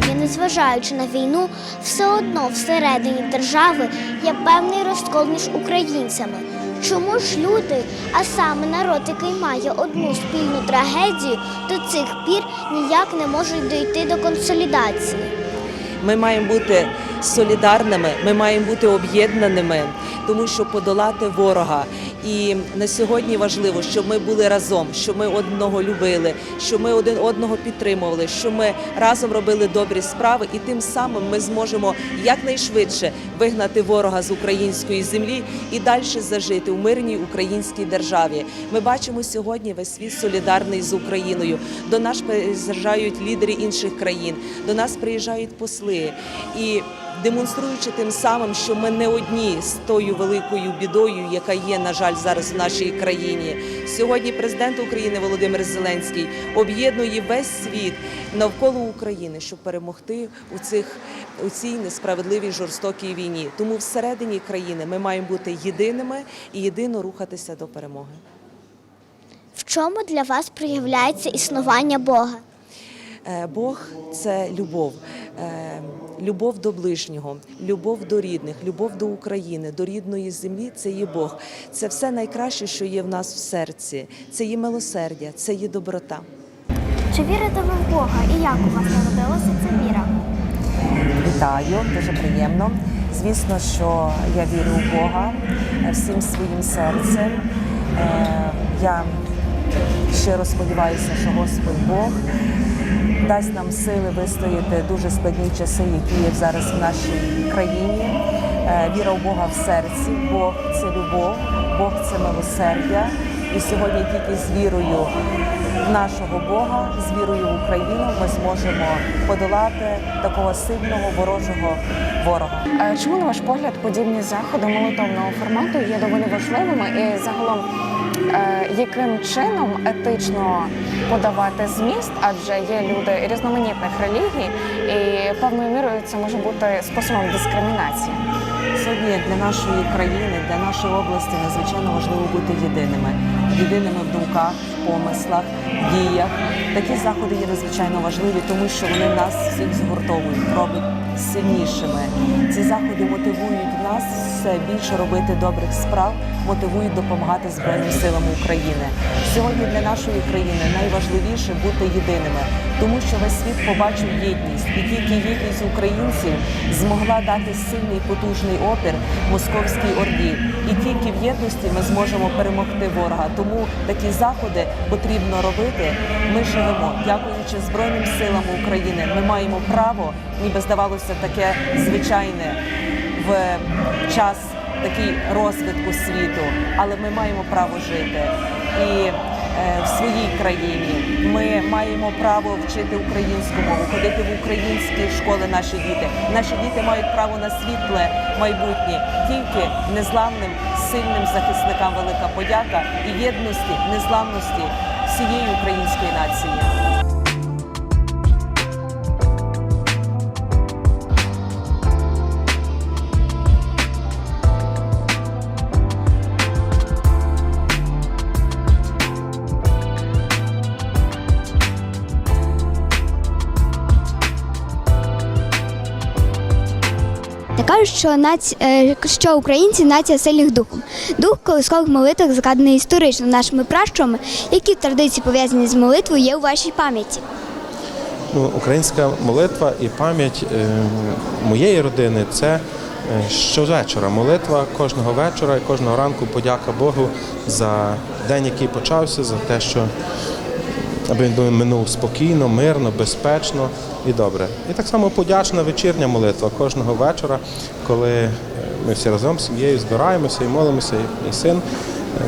сьогодні, незважаючи на війну, все одно всередині держави є певний розкол між українцями. Чому ж люди, а саме народ, який має одну спільну трагедію, до цих пір ніяк не можуть дійти до консолідації? Ми маємо бути солідарними, ми маємо бути об'єднаними, тому що подолати ворога. І на сьогодні важливо, щоб ми були разом, щоб ми одного любили, щоб ми один одного підтримували, щоб ми разом робили добрі справи, і тим самим ми зможемо якнайшвидше вигнати ворога з української землі і далі зажити у мирній українській державі. Ми бачимо сьогодні весь світ солідарний з Україною. До нас приїжджають лідери інших країн, до нас приїжджають посли і. Демонструючи тим самим, що ми не одні з тою великою бідою, яка є, на жаль, зараз в нашій країні. Сьогодні президент України Володимир Зеленський об'єднує весь світ навколо України, щоб перемогти у цих у цій несправедливій жорстокій війні. Тому всередині країни ми маємо бути єдиними і єдино рухатися до перемоги. В чому для вас проявляється існування Бога? Е, Бог це любов, Е, любов до ближнього, любов до рідних, любов до України, до рідної землі. Це є Бог. Це все найкраще, що є в нас в серці. Це є милосердя, це є доброта. Чи вірите ви в Бога і як у вас народилася ця віра? Вітаю, дуже приємно. Звісно, що я вірю у Бога всім своїм серцем. Е, Я щиро сподіваюся, що Господь Бог дасть нам сили вистояти дуже складні часи, які є зараз в нашій країні. Е, Віра у Бога в серці, Бог це любов, Бог це милосердя. І сьогодні тільки з вірою в нашого Бога, з вірою в Україну ми зможемо подолати такого сильного ворожого ворога. Чому, на ваш погляд, подібні заходи молитовного формату є доволі важливими і загалом яким чином етично подавати зміст, адже є люди різноманітних релігій, і певною мірою це може бути способом дискримінації. Сьогодні для нашої країни, для нашої області надзвичайно важливо бути єдиними, єдиними в думках, в помислах, в діях. Такі заходи є надзвичайно важливі, тому що вони нас всіх згуртовують, роблять сильнішими. Ці заходи мотивують нас все більше робити добрих справ, мотивують допомагати Збройним силам України. Сьогодні для нашої країни найважливіше бути єдиними, тому що весь світ побачив єдність, і тільки єдність українців змогла дати сильний потужний опір московській орді. І тільки в єдності ми зможемо перемогти ворога. Тому такі заходи потрібно робити. Ми живемо, дякуючи Збройним силам України. Ми маємо право, ніби здавалося, таке звичайне в час такий розвитку світу, але ми маємо право жити. І е, в своїй країні ми маємо право вчити українську мову, ходити в українські школи. Наші діти, наші діти мають право на світле майбутнє. Тільки незламним, сильним захисникам велика подяка і єдності, незламності всієї української нації. Кажуть, що, наці... е, що українці нація сильних духом. Дух колискових молитв згаданий історично нашими пращурами, які традиції пов'язані з молитвою є у вашій пам'яті. Ну, українська молитва і пам'ять е, моєї родини це е, щовечора. Молитва кожного вечора і кожного ранку подяка Богу за день, який почався, за те, що аби він минув спокійно, мирно, безпечно і добре. І так само подячна вечірня молитва кожного вечора, коли е, ми всі разом з сім'єю збираємося і молимося, і син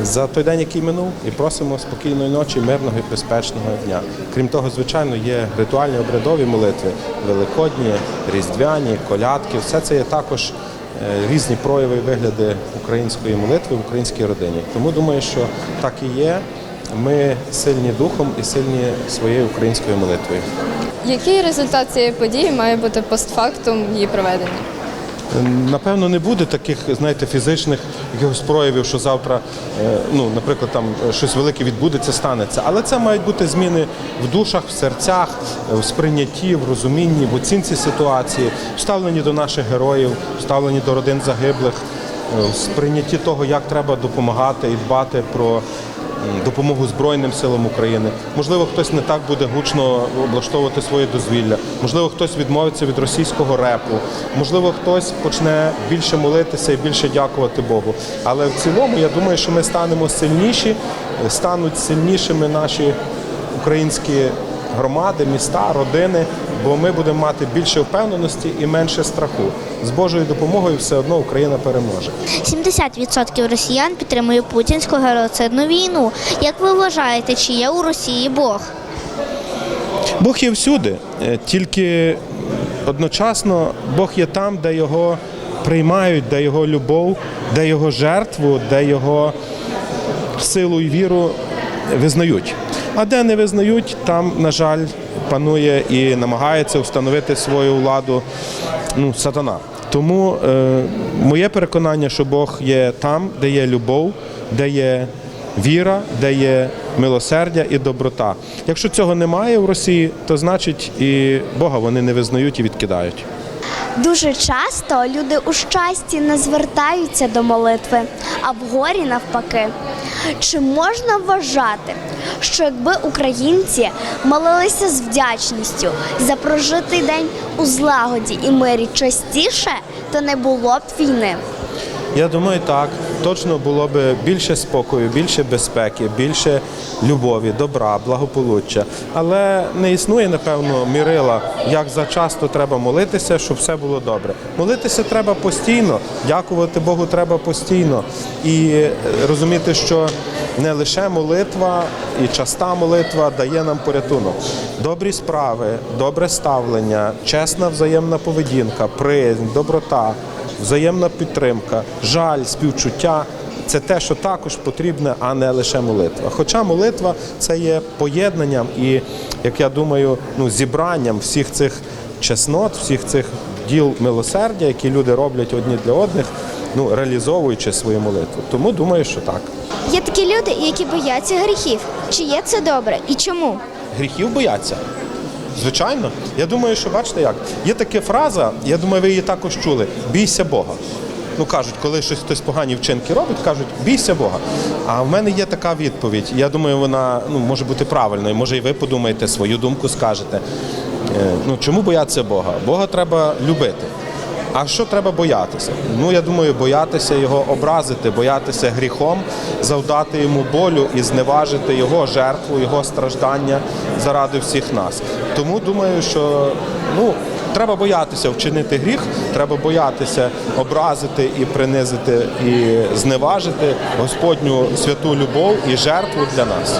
е, за той день, який минув, і просимо спокійної ночі, мирного і безпечного дня. Крім того, звичайно, є ритуальні обрядові молитви, великодні, різдвяні, колядки. Все це є також е, різні прояви і вигляди української молитви в українській родині. Тому думаю, що так і є. Ми сильні духом і сильні своєю українською молитвою. Який результат цієї події має бути постфактум її проведення? Напевно, не буде таких, знаєте, фізичних якихось проявів, що завтра, е, ну, наприклад, там щось велике відбудеться, станеться. Але це мають бути зміни в душах, в серцях, е, в сприйнятті, в розумінні, в оцінці ситуації, в ставленні до наших героїв, в ставленні до родин загиблих, е, в сприйнятті того, як треба допомагати і дбати про допомогу Збройним силам України. Можливо, хтось не так буде гучно облаштовувати своє дозвілля. Можливо, хтось відмовиться від російського репу. Можливо, хтось почне більше молитися і більше дякувати Богу. Але в цілому, я думаю, що ми станемо сильніші, стануть сильнішими наші українські громади, міста, родини, бо ми будемо мати більше впевненості і менше страху. З Божою допомогою все одно Україна переможе. 70% росіян підтримує путінську геноцидну війну. Як ви вважаєте, чи є у Росії Бог? Бог є всюди, е, тільки одночасно Бог є там, де його приймають, де його любов, де його жертву, де його силу і віру визнають. А де не визнають, там, на жаль, панує і намагається встановити свою владу ну, сатана. Тому е, моє переконання, що Бог є там, де є любов, де є віра, де є милосердя і доброта. Якщо цього немає в Росії, то значить і Бога вони не визнають і відкидають. Дуже часто люди у щасті не звертаються до молитви, а в горі навпаки. Чи можна вважати, що якби українці молилися з вдячністю за прожитий день у злагоді і мирі частіше, то не було б війни? Я думаю, так. Точно було б більше спокою, більше безпеки, більше любові, добра, благополуччя. Але не існує, напевно, мірила, як зачасто треба молитися, щоб все було добре. Молитися треба постійно, дякувати Богу треба постійно. І е, розуміти, що не лише молитва і часта молитва дає нам порятунок. Добрі справи, добре ставлення, чесна взаємна поведінка, приязнь, доброта взаємна підтримка, жаль, співчуття це те, що також потрібне, а не лише молитва. Хоча молитва це є поєднанням і, як я думаю, ну, зібранням всіх цих чеснот, всіх цих діл милосердя, які люди роблять одні для одних, ну, реалізовуючи свою молитву. Тому думаю, що так. Є такі люди, які бояться гріхів. Чи є це добре і чому? Гріхів бояться. Звичайно, я думаю, що бачите як. Є така фраза, я думаю, ви її також чули: бійся Бога. Ну кажуть, коли щось хтось погані вчинки робить, кажуть, бійся Бога. А в мене є така відповідь. Я думаю, вона ну, може бути правильною. Може, і ви подумаєте, свою думку скажете. Е, Ну чому бояться Бога? Бога треба любити. А що треба боятися? Ну я думаю, боятися його образити, боятися гріхом, завдати йому болю і зневажити його жертву, його страждання заради всіх нас. Тому думаю, що ну. Треба боятися вчинити гріх, треба боятися образити і принизити, і зневажити Господню святу любов і жертву для нас.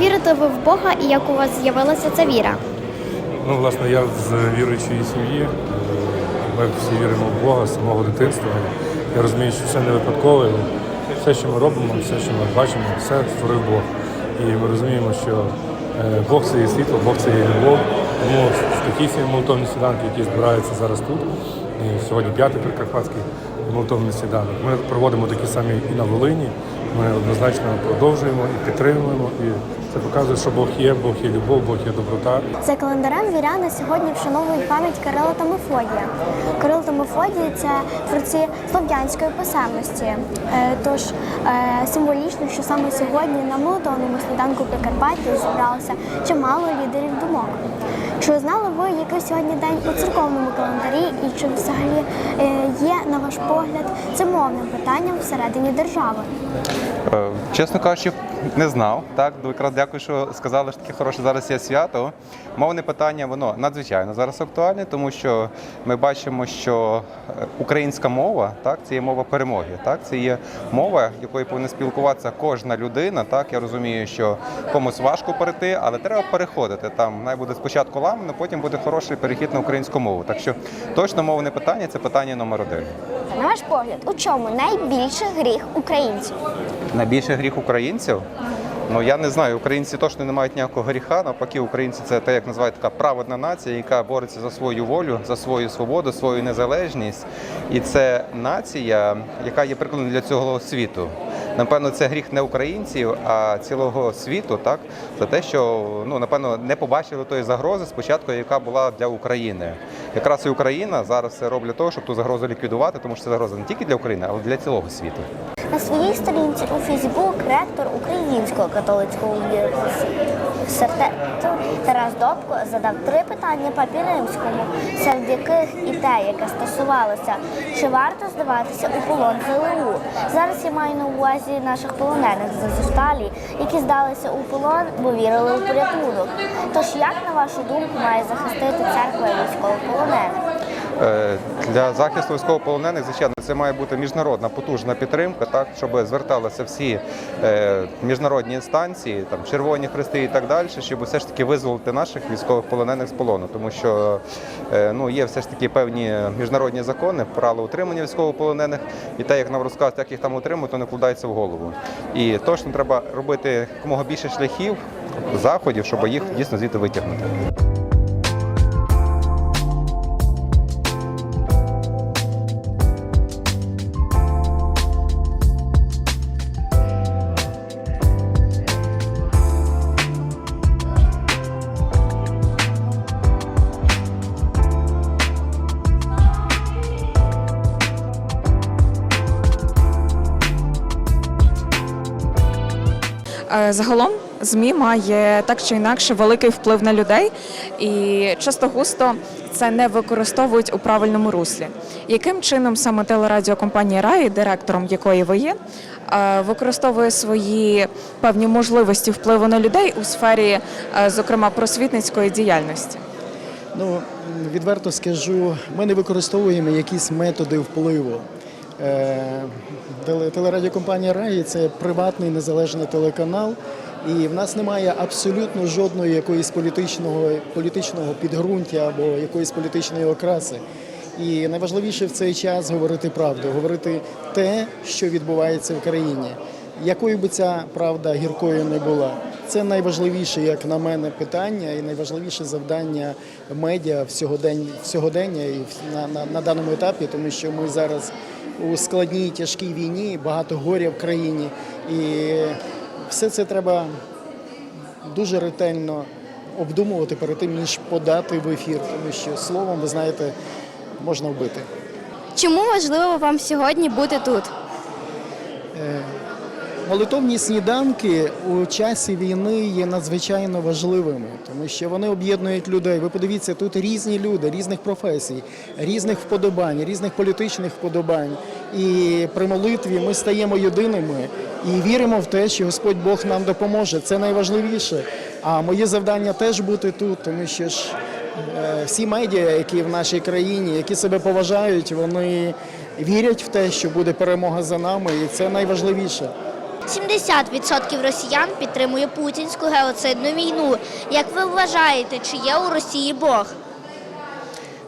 Вірите ви в Бога і як у вас з'явилася ця віра? Ну, власне, я з віруючої сім'ї. Ми всі віримо в Бога з самого дитинства. Я розумію, що все не випадкове. Все, що ми робимо, все, що ми бачимо, все створив Бог. І ми розуміємо, що е, Бог це є світло, Бог це є любов. Тому такі всі молитовні сніданки, які збираються зараз тут. І сьогодні п'ятий прикарпатський молитовний сніданок. Ми проводимо такі самі і на Волині. Ми однозначно продовжуємо і підтримуємо. І це показує, що Бог є, Бог є любов, Бог є доброта. За календарем віряни сьогодні вшановують пам'ять Кирила та Мефодія. Кирил та це творці слов'янської писемності. Е, Тож е, символічно, що саме сьогодні на молотовному сніданку Прикарпаття зібралося чимало лідерів думок. Чи знали ви, який сьогодні день у церковному календарі, і чи взагалі е, є, на ваш погляд, це мовним питанням всередині держави? Чесно кажучи, не знав. Так, якраз дякую, що сказали, що таке хороше зараз є свято. Мовне питання воно надзвичайно зараз актуальне, тому що ми бачимо, що е, українська мова так це є мова перемоги. Так, це є мова, якою повинна спілкуватися кожна людина. Так, я розумію, що комусь важко перейти, але треба переходити. Там най буде спочатку ламано, потім буде хороший перехід на українську мову. Так що точно мовне питання це питання номер один. На ваш погляд, у чому найбільший гріх українців? Найбільший гріх українців. Ну я не знаю, українці точно не мають ніякого гріха. Навпаки, українці це те, як називають така праведна нація, яка бореться за свою волю, за свою свободу, свою незалежність. І це нація, яка є прикладом для цього світу. Напевно, це гріх не українців, а цілого світу, так за те, що ну напевно не побачили тої загрози спочатку, яка була для України. Якраз і Україна зараз все робить того, щоб ту загрозу ліквідувати, тому що це загроза не тільки для України, але й для цілого світу. На своїй сторінці у Фейсбук ректор Українського католицького університету Тарас Добко задав три питання папі римському, серед яких і те, яке стосувалося, чи варто здаватися у полон ЗЛУ. Зараз я маю на увазі наших полонених з Азовсталі, які здалися у полон, бо вірили у порятунок. Тож як на вашу думку має захистити церква військовополонених? Е, Для захисту військовополонених, звичайно, це має бути міжнародна потужна підтримка, так щоб зверталися всі е, міжнародні інстанції, там Червоні Хрести і так далі, щоб все ж таки визволити наших військовополонених з полону, тому що е, ну є все ж таки певні міжнародні закони, правила утримання військовополонених, і те, як нам розказують, як їх там утримують, то не вкладається в голову. І точно треба робити якомога більше шляхів, заходів, щоб їх дійсно звідти витягнути. Загалом ЗМІ має так чи інакше великий вплив на людей, і часто густо це не використовують у правильному руслі. Яким чином саме телерадіокомпанія Раї, директором якої ви є, е, використовує свої певні можливості впливу на людей у сфері, е, зокрема, просвітницької діяльності? Ну, відверто скажу, ми не використовуємо якісь методи впливу. Е, теле- Телерадіокомпанія Раї це приватний незалежний телеканал, і в нас немає абсолютно жодної якоїсь політичного, політичного підґрунтя або якоїсь політичної окраси. І найважливіше в цей час говорити правду, говорити те, що відбувається в країні. Якою би ця правда гіркою не була, це найважливіше, як на мене, питання і найважливіше завдання медіа в сьогодення, і на, на, на даному етапі, тому що ми зараз у складній тяжкій війні, багато горя в країні, і все це треба дуже ретельно обдумувати перед тим, ніж подати в ефір, тому що словом, ви знаєте, можна вбити. Чому важливо вам сьогодні бути тут? Молитовні сніданки у часі війни є надзвичайно важливими, тому що вони об'єднують людей. Ви подивіться, тут різні люди, різних професій, різних вподобань, різних політичних вподобань. І при молитві ми стаємо єдиними і віримо в те, що Господь Бог нам допоможе. Це найважливіше. А моє завдання теж бути тут, тому що ж е, всі медіа, які в нашій країні, які себе поважають, вони вірять в те, що буде перемога за нами, і це найважливіше. 70% росіян підтримує путінську геоцидну війну. Як ви вважаєте, чи є у Росії Бог?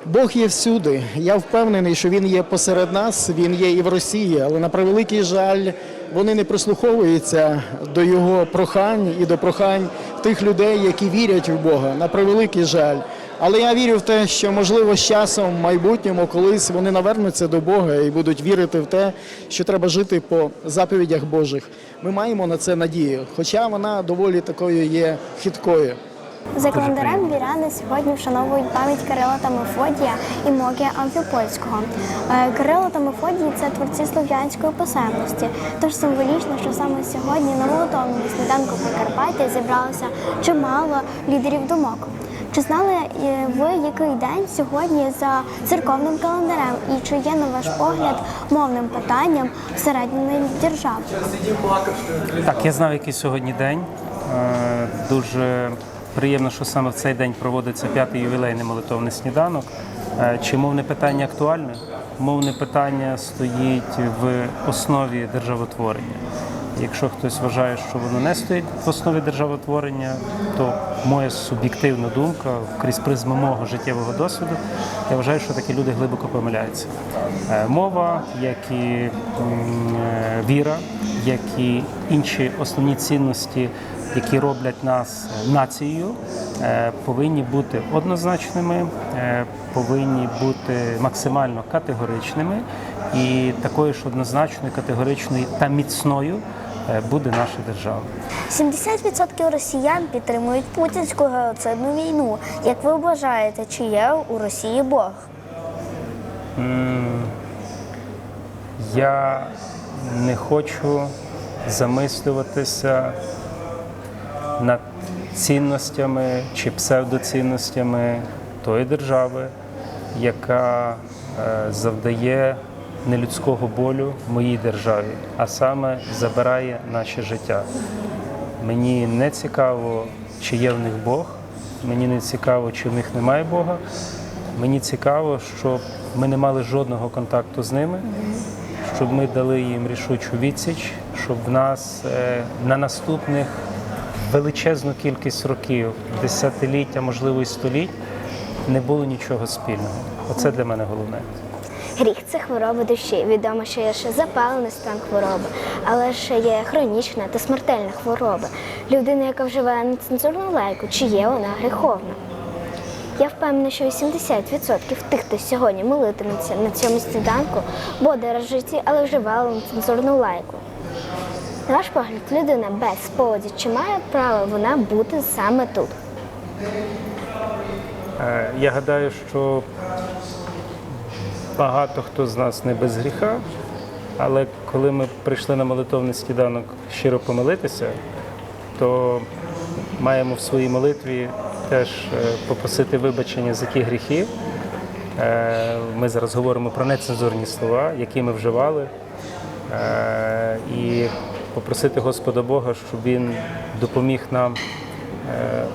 Бог є всюди. Я впевнений, що він є посеред нас, він є і в Росії, але на превеликий жаль, вони не прислуховуються до його прохань і до прохань тих людей, які вірять в Бога. На превеликий жаль. Але я вірю в те, що можливо з часом, в майбутньому, колись вони навернуться до Бога і будуть вірити в те, що треба жити по заповідях Божих. Ми маємо на це надію, хоча вона доволі такою є хиткою. За календарем віряни сьогодні вшановують пам'ять Кирила та Мефодія і Могія Амфіпольського. Е, Кирило та Мефодій – це творці слов'янської писемності. Тож символічно, що саме сьогодні на молитовному сніданку Прикарпаття зібралося чимало лідерів думок. Чи знали е, ви, який день сьогодні за церковним календарем? І чи є, на ваш погляд, мовним питанням всередині держави? Так, я знав, який сьогодні день. Е, Дуже приємно, що саме в цей день проводиться п'ятий ювілейний молитовний сніданок. Е, Чи мовне питання актуальне? Мовне питання стоїть в основі державотворення. Якщо хтось вважає, що воно не стоїть в основі державотворення, то моя суб'єктивна думка крізь призму мого життєвого досвіду, я вважаю, що такі люди глибоко помиляються. Е, Мова, як і е, віра, як і інші основні цінності, які роблять нас нацією, е, повинні бути однозначними, повинні бути максимально категоричними і такою ж однозначною, категоричною та міцною буде наша держава. 70% росіян підтримують путінську геоцидну війну. Як ви вважаєте, чи є у Росії Бог? Я не хочу замислюватися над цінностями чи псевдоцінностями тої держави, яка е, завдає нелюдського болю моїй державі, а саме забирає наше життя. Мені не цікаво, чи є в них Бог, мені не цікаво, чи в них немає Бога. Мені цікаво, щоб ми не мали жодного контакту з ними, щоб ми дали їм рішучу відсіч, щоб в нас е, на наступних величезну кількість років, десятиліття, можливо, і століть, не було нічого спільного. Оце для мене головне. Гріх це хвороба душі. Відомо, що є ще запалений стан хвороби, але ще є хронічна та смертельна хвороба. Людина, яка вживає нецензурну лайку, чи є вона гріховна? Я впевнена, що 80% тих, хто сьогодні молитиметься на цьому сніданку, буде розжиті, але вживали нецензурну лайку. На ваш погляд, людина без сповіді, чи має право вона бути саме тут? Е, Я гадаю, що багато хто з нас не без гріха, але коли ми прийшли на молитовний сніданок щиро помолитися, то маємо в своїй молитві теж е, попросити вибачення за ті гріхи. Е, Ми зараз говоримо про нецензурні слова, які ми вживали, Е, і попросити Господа Бога, щоб Він допоміг нам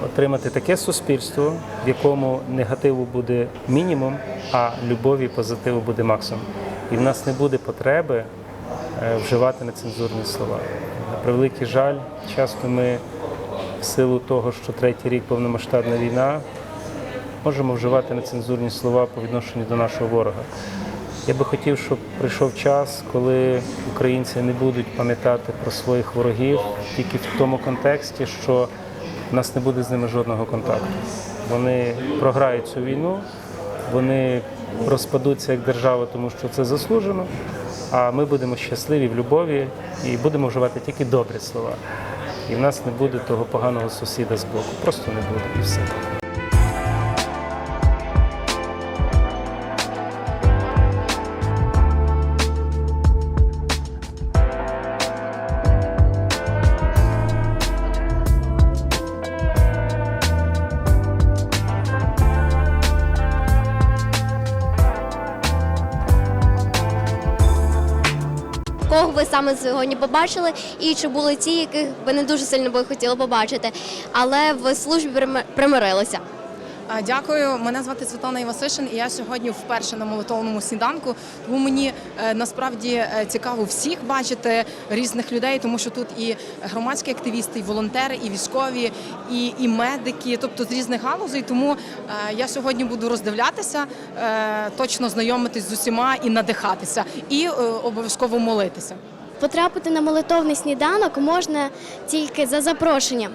отримати таке суспільство, в якому негативу буде мінімум, а любові позитиву буде максимум. І в нас не буде потреби е, вживати нецензурні слова. На превеликий жаль, часто ми в силу того, що третій рік повномасштабна війна, можемо вживати нецензурні слова по відношенню до нашого ворога. Я би хотів, щоб прийшов час, коли українці не будуть пам'ятати про своїх ворогів тільки в тому контексті, що в нас не буде з ними жодного контакту. Вони програють цю війну, вони розпадуться як держава, тому що це заслужено. А ми будемо щасливі в любові і будемо вживати тільки добрі слова. І в нас не буде того поганого сусіда з боку. Просто не буде і все. Сьогодні побачили, і чи були ті, яких ви не дуже сильно би хотіли побачити, але в службі прими- примирилися? Дякую. Мене звати Світлана Івасишин, і я сьогодні вперше на молитовному сніданку. Тому мені е, насправді е, цікаво всіх бачити різних людей, тому що тут і громадські активісти, і волонтери, і військові, і, і медики, тобто з різних галузей. Тому е, я сьогодні буду роздивлятися, точно знайомитись з усіма і надихатися, і обов'язково молитися. Потрапити на молитовний сніданок можна тільки за запрошенням.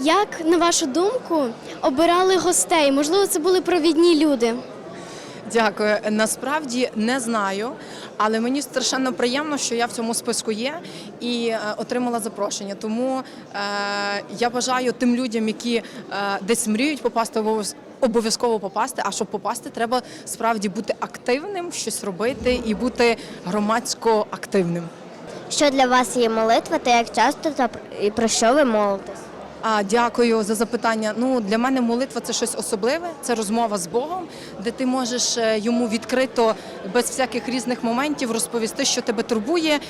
Як на вашу думку обирали гостей? Можливо, це були провідні люди. Дякую. Насправді не знаю, але мені страшенно приємно, що я в цьому списку є і е, отримала запрошення. Тому е, я бажаю тим людям, які е, десь мріють попасти обов'яз- обов'язково попасти. А щоб попасти, треба справді бути активним, щось робити і бути громадсько активним. Що для вас є молитва та як часто та і про що ви молитесь? А, дякую за запитання. Ну для мене молитва це щось особливе. Це розмова з Богом, де ти можеш е, йому відкрито без всяких різних моментів розповісти, що тебе турбує, е,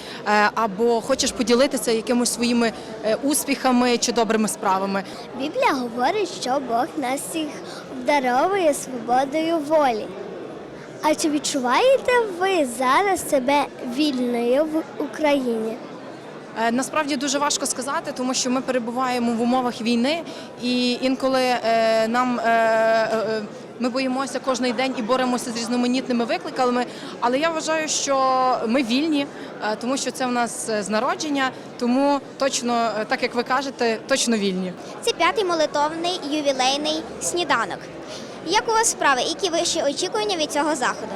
або хочеш поділитися якимось своїми е, успіхами чи добрими справами. Біблія говорить, що Бог нас всіх обдаровує свободою волі. А чи відчуваєте ви зараз себе вільною в Україні? Е, Насправді дуже важко сказати, тому що ми перебуваємо в умовах війни, і інколи е, нам е, ми боїмося кожен день і боремося з різноманітними викликами. Але я вважаю, що ми вільні, тому що це в нас з народження, тому точно, так як ви кажете, точно вільні. Це п'ятий молитовний ювілейний сніданок. Як у вас справи? Які вищі очікування від цього заходу?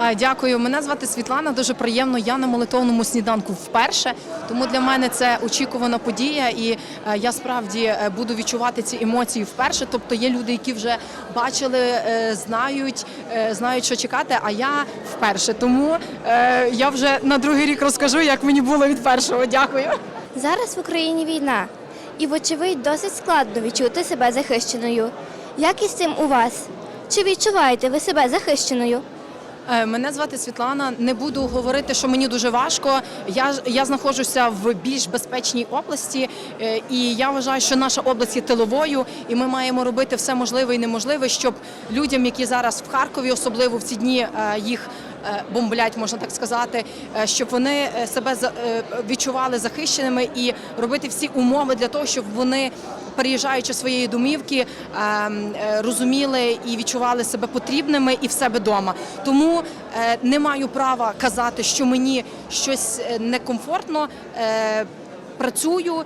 Е, Дякую. Мене звати Світлана. Дуже приємно. Я на молитовному сніданку вперше. Тому для мене це очікувана подія, і е, я справді е, буду відчувати ці емоції вперше. Тобто є люди, які вже бачили, знають, знають, що чекати. А я вперше. Тому я вже на другий рік розкажу, як мені було від першого. Дякую. Зараз в Україні війна, і, вочевидь, досить складно відчути себе захищеною. Як із цим у вас? Чи відчуваєте ви себе захищеною? Е, Мене звати Світлана. Не буду говорити, що мені дуже важко. Я я знаходжуся в більш безпечній області, е, і я вважаю, що наша область є тиловою, і ми маємо робити все можливе і неможливе, щоб людям, які зараз в Харкові, особливо в ці дні е, їх. Е, Бомблять, можна так сказати, е, щоб вони е, себе відчували захищеними і робити всі умови для того, щоб вони, переїжджаючи своєї домівки, ем, розуміли і відчували себе потрібними і в себе вдома. Тому не маю права казати, що мені щось некомфортно. Працюю,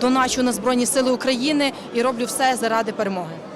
доначу на Збройні Сили України і роблю все заради перемоги.